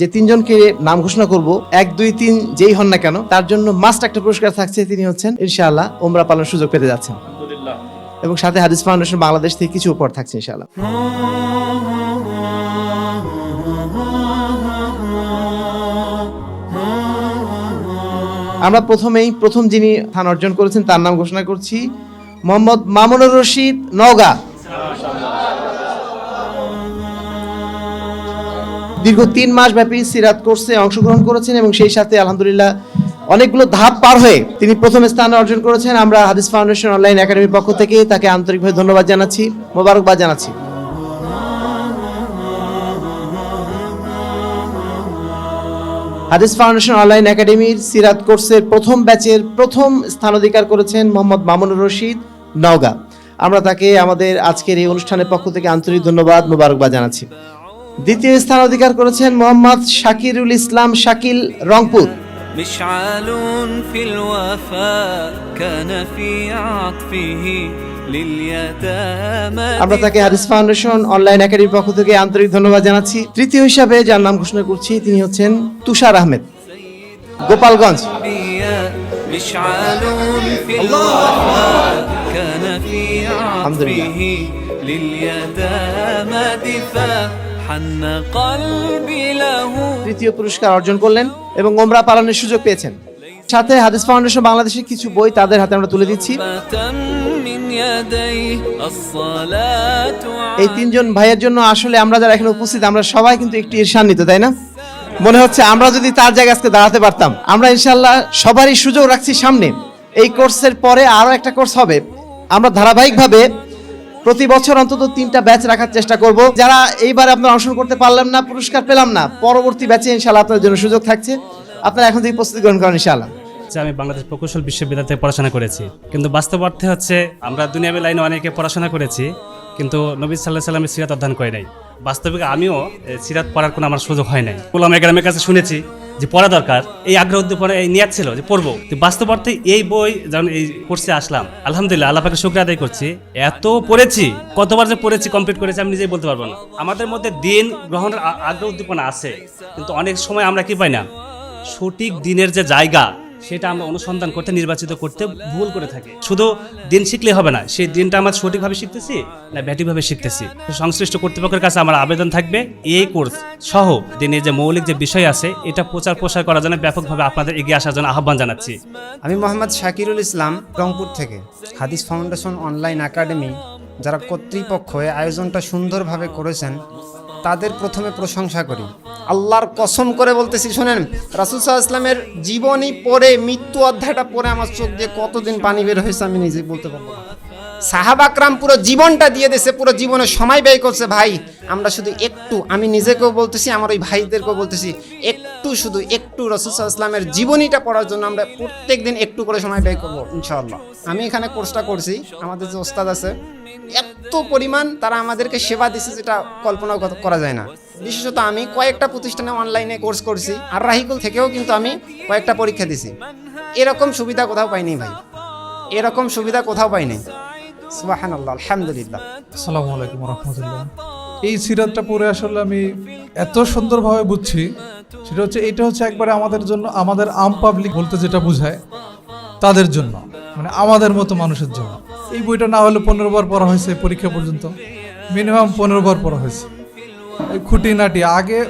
যে তিনজনকে নাম ঘোষণা করব এক দুই তিন যেই হন না কেন তার জন্য মাস্ট একটা পুরস্কার থাকছে। তিনি হচ্ছেন ইনশাআল্লাহ ওমরা পালন সুযোগ পেতে যাচ্ছেন। এবং সাথে হাদিস ফাউন্ডেশন বাংলাদেশ থেকে কিছু উপহার থাকছে ইনশাআল্লাহ। আমরা প্রথমেই প্রথম যিনি স্থান অর্জন করেছেন তার নাম ঘোষণা করছি মোহাম্মদ মামুনুর রশিদ নওগাঁ। দীর্ঘ তিন মাস ব্যাপী সিরাত কোর্সে অংশগ্রহণ করেছেন এবং সেই সাথে আলহামদুলিল্লাহ অনেকগুলো ধাপ পার হয়ে তিনি প্রথম স্থান অর্জন করেছেন। আমরা হাদিস ফাউন্ডেশন অনলাইন একাডেমির পক্ষ থেকে তাকে আন্তরিকভাবে ধন্যবাদ জানাচ্ছি, মোবারকবাদ জানাচ্ছি। হাদিস ফাউন্ডেশন অনলাইন একাডেমির সিরাত কোর্সের প্রথম ব্যাচের প্রথম স্থান অধিকার করেছেন মোহাম্মদ মামুনুর রশিদ নওগাঁ। আমরা তাকে আমাদের আজকের এই অনুষ্ঠানের পক্ষ থেকে আন্তরিক ধন্যবাদ, মোবারকবাদ জানাচ্ছি। দ্বিতীয় স্থান অধিকার করেছেন মোহাম্মদ শাকিরুল ইসলাম শাকিল রংপুর مشعل في الوفاء كان في عطفه لليتامى আমরা তাকে হাদিস ফাউন্ডেশন অনলাইন একাডেমির পক্ষ থেকে আন্তরিক ধন্যবাদ জানাচ্ছি তৃতীয় হিসাবে যার নাম ঘোষণা করছি তিনি হচ্ছেন তুষার আহমেদ গোপালগঞ্জ الأنبياء তৃতীয় পুরস্কার অর্জন করলেন এবং ওমরা পালনের সুযোগ পেয়েছেন। সাথে হাদিস ফাউন্ডেশন বাংলাদেশের কিছু বই তাদের হাতে আমরা তুলে দিচ্ছি। এই তিনজন ভাইয়ের জন্য আসলে আমরা যারা এখানে উপস্থিত আমরা সবাই কিন্তু একটু ঈর্ষান্বিত তাই না? মনে হচ্ছে আমরা যদি তার জায়গায় আজকে দাঁড়াতে পারতাম আমরা ইনশাল্লাহ সবারই সুযোগ রাখছি সামনে। এই কোর্সের পরে আরও একটা কোর্স হবে। আমরা ধারাবাহিকভাবে প্রতি বছর অন্তত তিনটা ব্যাচ রাখার চেষ্টা করব। যারা এইবার আপনারা অংশগ্রহণ করতে পারলাম না, পুরস্কার পেলাম না, পরবর্তী ব্যাচে ইনশাল্লাহ আপনাদের জন্য সুযোগ থাকছে। আপনারা এখন থেকে প্রস্তুতি গ্রহণ করেন ইনশাল্লাহ যে আমি বাংলাদেশ প্রকৌশল বিশ্ববিদ্যালয় থেকে পড়াশোনা করেছি। কিন্তু বাস্তব অর্থে হচ্ছে, আমরা দুনিয়াবী লাইনে অনেকে পড়াশোনা করেছি, কিন্তু নবী সাল্লাহ সাল্লামের সিরাত অধ্যয়ন করে নাই। বাস্তবিক আমিও সিরাত পড়ার কোনো আমার সুযোগ হয় নাই। গোলাম একরামের কাছে শুনেছি যে পড়া দরকার, এই আগ্রহ উদ্দীপনা এই নিয়াত ছিল যে পড়ব। বাস্তব অর্থে এই বই যেমন এই কোর্সে আসলাম, আলহামদুলিল্লাহ আল্লাহ পাকে শুক্র আদায় করছি। এত পড়েছি, কতবার যে পড়েছি কমপ্লিট করেছি, আমি নিজেই বলতে পারব না। আমাদের মধ্যে দিন গ্রহণের আগ্রহ উদ্দীপনা আছে, কিন্তু অনেক সময় আমরা কি পাই না? সঠিক দিনের যে জায়গা সেটা আমরা অনুসন্ধান করতে, নির্বাচিত করতে ভুল করে থাকি। শুধু দিন শিখলে হবে না, সেই দিনটা আমরা সঠিকভাবে শিখতেছি না ব্যাটিকভাবে শিখতেছি। সংশ্লিষ্ট কর্তৃপক্ষের কাছে আমার আবেদন থাকবে, এই কোর্স সহ দিনের যে মৌলিক যে বিষয় আছে, এটা প্রচার প্রসার করার জন্য ব্যাপকভাবে আপনাদের এগিয়ে আসার জন্য আহ্বান জানাচ্ছি। আমি মোহাম্মদ শাকিরুল ইসলাম, রংপুর থেকে। হাদিস ফাউন্ডেশন অনলাইন একাডেমি, যারা কর্তৃপক্ষ আয়োজনটা সুন্দরভাবে করেছেন তাদের প্রথমে প্রশংসা করি। আল্লাহর কসম করে বলতেছি, শোনেন, রাসুল সাহা ইসলামের জীবনী পরে মৃত্যু অধ্যায়টা পরে আমার চোখ দিয়ে কতদিন পানি বের হয়েছে আমি নিজেই বলতে পারব সাহাবাকরাম পুরো জীবনটা দিয়ে দিয়েছে, পুরো জীবনে সময় ব্যয় করছে, ভাই, আমরা শুধু একটু, আমি নিজেকেও বলতেছি, আমার ওই ভাইদেরকেও বলতেছি, একটু শুধু একটু রসুল ইসলামের জীবনীটা পড়ার জন্য আমরা প্রত্যেক দিন একটু করে সময় ব্যয় করব, ইনশাআল্লাহ। আমি এখানে কোর্সটা করছি, আমাদের যে ওস্তাদ আছে, এত পরিমাণ তারা আমাদেরকে সেবা দিচ্ছে যেটা কল্পনা করা- যায় না। বিশেষত আমি কয়েকটা প্রতিষ্ঠানে অনলাইনে কোর্স করছি, আর রাহিকুল থেকেও কিন্তু আমি কয়েকটা পরীক্ষা দিছি। এরকম সুবিধা কোথাও পাইনি ভাই। এরকম সুবিধা কোথাও পাইনি। সুবাহান আলহামদুলিল্লাহ। আসসালামু আলাইকুম রহমতুল্লাহ। এই সিরাতটা পড়ে আসলে আমি এত সুন্দরভাবে বুঝছি সেটা হচ্ছে, এটা হচ্ছে একবারে আমাদের জন্য, আমাদের আম পাবলিক বলতে যেটা বোঝায়, তাদের জন্য মানে আমাদের মতো মানুষের জন্য। এই বইটা না হলে পনেরো বার পড়া হয়েছে পরীক্ষা পর্যন্ত। মিনিমাম পনেরো বার পড়া হয়েছে। খুঁটিনাটি, আগে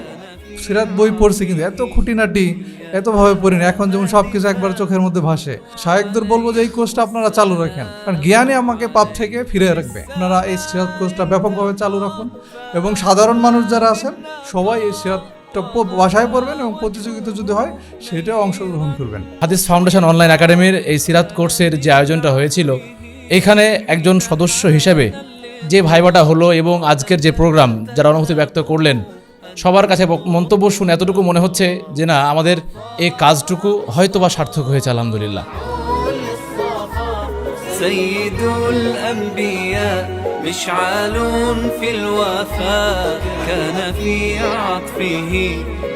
সিরাত বই পড়ছি কিন্তু এত খুঁটিনাটি এতভাবে পড়িনি। এখন যেমন সব কিছু একবার চোখের মধ্যে ভাসে। শায়েকদের বলব যে, এই কোর্সটা আপনারা চালু রাখেন। কারণ জ্ঞানে আমাকে পাপ থেকে ফিরে রাখবে। আপনারা এই সিরাত কোর্সটা ব্যাপকভাবে চালু রাখুন। এবং সাধারণ মানুষ যারা আছেন, সবাই এই সিরাতটা বাসায় পড়বেন এবং প্রতিযোগিতা যদি হয়, সেটাও অংশগ্রহণ করবেন। হাদিস ফাউন্ডেশন অনলাইন একাডেমির এই সিরাত কোর্সের যে আয়োজনটা হয়েছিল, এখানে একজন সদস্য হিসেবে যে ভাইবাটা হলো এবং আজকের যে প্রোগ্রাম, যারা অনুভূতি ব্যক্ত করলেন, সবার কাছে মন্তব্য শুনে এতটুকু মনে হচ্ছে যে না, আমাদের এই কাজটুকু হয়তো বা সার্থক হয়েছে, আলহামদুলিল্লাহ। سيد الأنبياء مشعل في الوفاء. كان في عطفه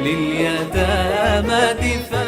لليتامى دفاع